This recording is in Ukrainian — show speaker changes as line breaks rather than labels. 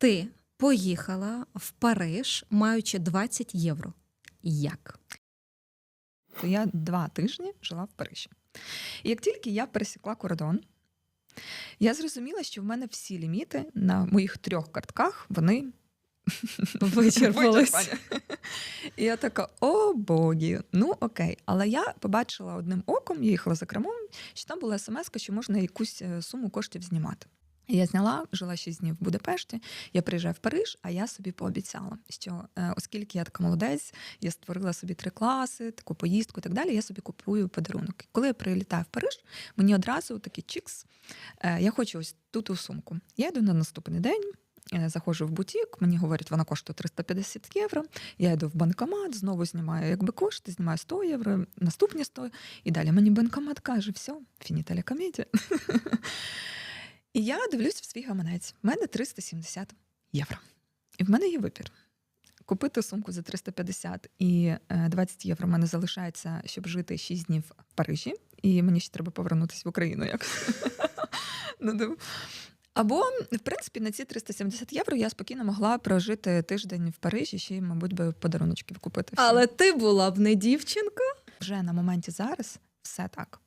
Ти поїхала в Париж, маючи 20 євро. Як?
Я два тижні жила в Парижі. І як тільки я пересікла кордон, я зрозуміла, що в мене всі ліміти на моїх трьох картках вони
Вичерпались.
вичерпані. І я така: о богі, ну окей. Але я побачила одним оком, я їхала за кермом, що там була смс, що можна якусь е, суму коштів знімати. Я зняла, жила 6 днів в Будапешті. Я приїжджаю в Париж, а я собі пообіцяла, що е, оскільки я така молодець, я створила собі три класи, таку поїздку і так далі. Я собі купую подарунок. Коли я прилітаю в Париж, мені одразу такий чікс. е, Я хочу ось тут у сумку. Я йду на наступний день. е, Заходжу в бутік, мені говорять, вона коштує 350 євро. Я йду в банкомат, знову знімаю якби кошти, знімаю 100 євро, наступні 100. І далі мені банкомат каже: все, фініта ля комедія. І я дивлюсь в свій гаманець. В мене 370 євро. І в мене є вибір. Купити сумку за 350 і е, 20 євро в мене залишається, щоб жити 6 днів в Парижі, і мені ще треба повернутися в Україну. Як... Або, в принципі, на ці 370 євро я спокійно могла прожити тиждень в Парижі, ще й, мабуть, би подаруночків купити.
Але ти була б не дівчинка.
вже на моменті зараз все так.